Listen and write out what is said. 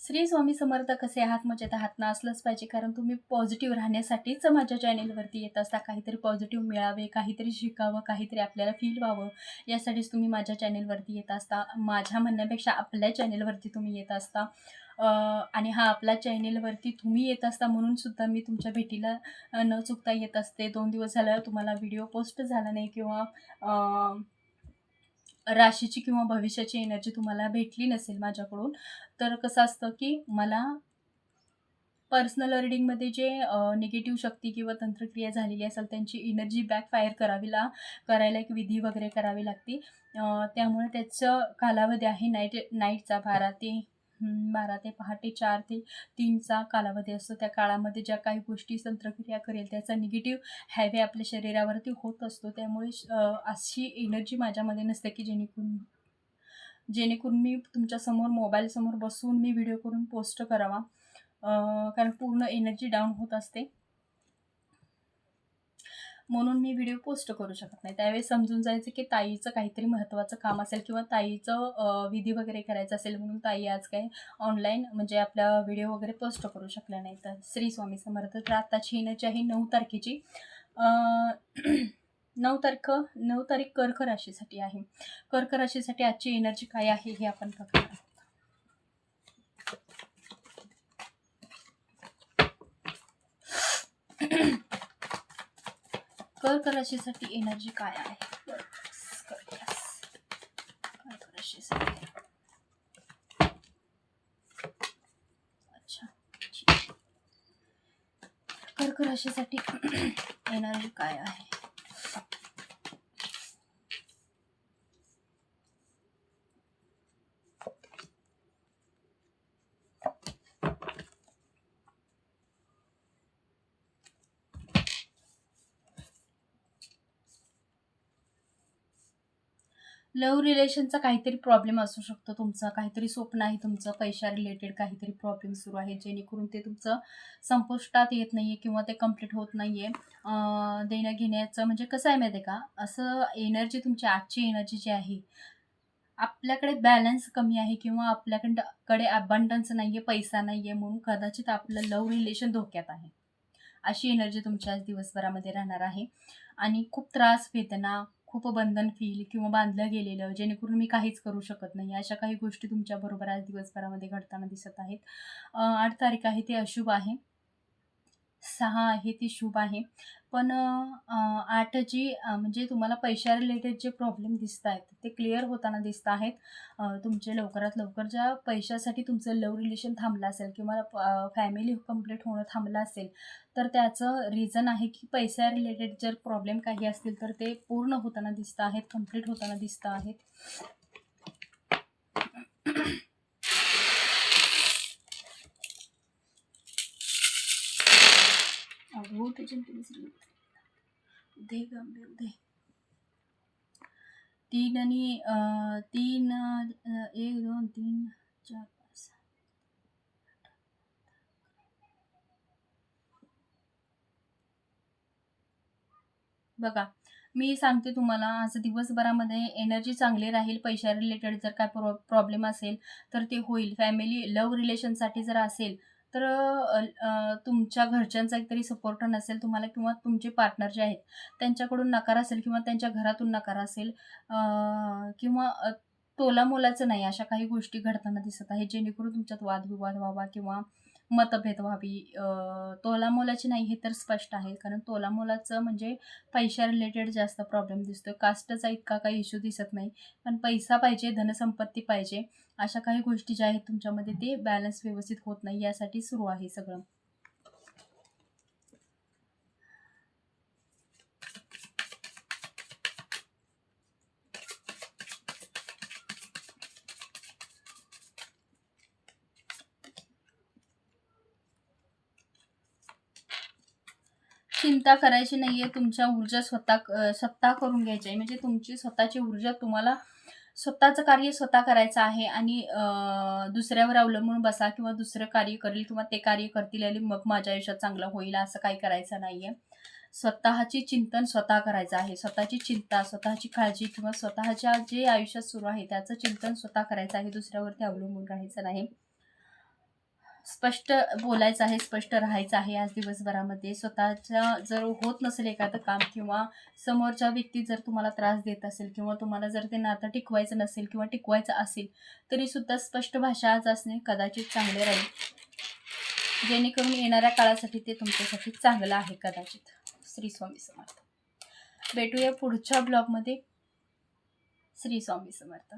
श्री स्वामी समर्थ कसे आहात? मजेत आहात ना? असलंच पाहिजे कारण तुम्ही पॉझिटिव्ह राहण्यासाठीच माझ्या चॅनेलवरती येत असता. काहीतरी पॉझिटिव्ह मिळावे काहीतरी शिकावं काहीतरी आपल्याला फील व्हावं यासाठीच तुम्ही माझ्या चॅनेलवरती येत असता. माझ्या म्हणण्यापेक्षा आपल्या चॅनेलवरती तुम्ही येत असता. आणि हा आपल्या चॅनेलवरती तुम्ही येत असता म्हणून सुद्धा मी तुमच्या भेटीला न चुकता येत असते. दोन दिवस झालं तुम्हाला व्हिडिओ पोस्ट झाला नाही किंवा राशीची किंवा भविष्याची एनर्जी तुम्हाला भेटली नसेल माझ्याकडून तर कसं असतं की मला पर्सनल रिडिंगमध्ये जे निगेटिव्ह शक्ती किंवा तंत्रक्रिया झालेली असेल त्यांची एनर्जी बॅकफायर करावी ला करायला एक विधी वगैरे करावी लागते. त्यामुळे त्याचं कालावधी आहे नाईट नाईटचा बारा ते बारा ते पहाटे चार ते तीनचा कालावधी असतो. त्या काळामध्ये ज्या काही गोष्टी संत्रक्रिया करेल त्याचा निगेटिव्ह हॅवे आपल्या शरीरावरती होत असतो. त्यामुळे अशी एनर्जी माझ्यामध्ये नसते की जेणेकरून जेणेकरून मी तुमच्यासमोर मोबाईलसमोर बसून मी व्हिडिओ करून पोस्ट करावा. कारण पूर्ण एनर्जी डाऊन होत असते. म्हणून मी व्हिडिओ पोस्ट करू शकत नाही. त्यावेळेस समजून जायचं की ताईचं काहीतरी महत्त्वाचं काम असेल किंवा ताईचं विधी वगैरे करायचं असेल म्हणून ताई आज काय ऑनलाईन म्हणजे आपला व्हिडिओ वगैरे पोस्ट करू शकल्या नाही तर श्री स्वामी समर्थ तर आत्ताची एनर्जी आहे नऊ तारखेची नऊ तारख नऊ तारीख कर्क राशीसाठी आहे. कर्क राशीसाठी आजची एनर्जी काय आहे हे आपण बघणार आहोत. कर्क राशीसाठी एनर्जी काय आहे? कर्क राशीसाठी अच्छा. ठीक. आहे. कर्क राशीसाठी एनर्जी काय आहे? लव्ह रिलेशनचा काहीतरी प्रॉब्लेम असू शकतो तुमचा. काहीतरी स्वप्न आहे तुमचं. पैशा रिलेटेड काहीतरी प्रॉब्लेम सुरू आहे. जेणेकरून ते तुमचं संपुष्टात येत नाही आहे किंवा ते कंप्लीट होत नाही आहे देण्या घेण्याचं म्हणजे कसं आहे माहिती आहे का? असं एनर्जी तुमची आजची एनर्जी जी आहे आपल्याकडे बॅलन्स कमी आहे किंवा आपल्याकडे कडे अबंडन्स नाही आहे पैसा नाही आहे म्हणून कदाचित आपलं लव्ह रिलेशन धोक्यात आहे. अशी एनर्जी तुमच्या आज दिवसभरामध्ये राहणार आहे. आणि खूप त्रास वेदना खूप बंधन फील किंवा बांधलं गेलेलं जेणेकरून मी काहीच करू शकत नाही. अशा काही गोष्टी तुमच्याबरोबर आज दिवसभरामध्ये घडताना दिसत आहेत. आठ तारीख आहे ते अशुभ आहे. सहा आहे ती शुभ आहे. पण आठ जी म्हणजे तुम्हाला पैशा रिलेटेड जे प्रॉब्लेम दिसत आहेत ते क्लिअर होताना दिसत आहेत. तुमचे लवकरात लवकर ज्या पैशासाठी तुमचं लव रिलेशन थांबलं असेल किंवा फॅमिली कंप्लीट होणं थांबलं असेल तर त्याचं रिझन आहे की पैसा रिलेटेड जर प्रॉब्लेम काही असतील तर ते पूर्ण होताना दिसत आहेत कंप्लीट होताना दिसत आहेत. अहो त्याच्या दे गंभीर दे तीन आणि तीन एक दोन तीन चार पाच बघा मी सांगते तुम्हाला आज दिवसभरामध्ये एनर्जी चांगली राहील पैशा रिलेटेड जर काय प्रॉ प्रॉब्लेम असेल तर ते होईल. फॅमिली लव्ह रिलेशनसाठी जर असेल तर अ, तुमच्या घरच्यांचा एकतरी सपोर्ट नसेल तुम्हाला किंवा तुमचे पार्टनर जे आहेत त्यांच्याकडून नकार असेल किंवा त्यांच्या घरातून नकार असेल अ, किंवा अ, तोलामोलाचं नाही अशा काही गोष्टी घडताना दिसत आहेत जेणेकरून तुमच्यात वादविवाद व्हावा किंवा मतभेद व्हावी. अ, तोलामोलाची नाही हे तर स्पष्ट आहे कारण तोलामोलाचं म्हणजे पैशा रिलेटेड जास्त प्रॉब्लेम दिसतो कास्टचा इतका काही इश्यू दिसत नाही पण पैसा पाहिजे धनसंपत्ती पाहिजे. अशा काही गोष्टी ज्या आहेत तुमच्यामध्ये ते बॅलन्स व्यवस्थित होत नाही यासाठी सुरू आहे सगळं. चिंता करायची नाहीये तुमच्या ऊर्जा स्वतः सत्ता स्वतः करून घ्यायची आहे. म्हणजे तुमची स्वतःची ऊर्जा तुम्हाला स्वतःचं कार्य स्वतः करायचं आहे आणि दुसऱ्यावर अवलंबून बसा किंवा दुसरं कार्य करेल किंवा ते कार्य करतील आणि मग माझ्या आयुष्यात चांगलं होईल असं काही करायचं नाहीये. स्वतःची चिंतन स्वतः करायचं आहे. स्वतःची चिंता स्वतःची काळजी किंवा स्वतःच्या जे आयुष्यात सुरू आहे त्याचं चिंतन स्वतः करायचं आहे. दुसऱ्यावरती अवलंबून राहायचं नाही. स्पष्ट बोलायचं आहे स्पष्ट राहायचं आहे आज दिवसभरामध्ये. स्वतःच्या जर होत नसेल एखादं काम किंवा समोरच्या व्यक्ती जर तुम्हाला त्रास देत असेल किंवा तुम्हाला जर ते नातं टिकवायचं नसेल किंवा टिकवायचं असेल तरीसुद्धा स्पष्ट भाषा आज असणे कदाचित चांगले राहील. जेणेकरून येणाऱ्या काळासाठी ते तुमच्यासाठी चांगलं आहे कदाचित. श्री स्वामी समर्थ. भेटूया पुढच्या ब्लॉगमध्ये. श्री स्वामी समर्थ.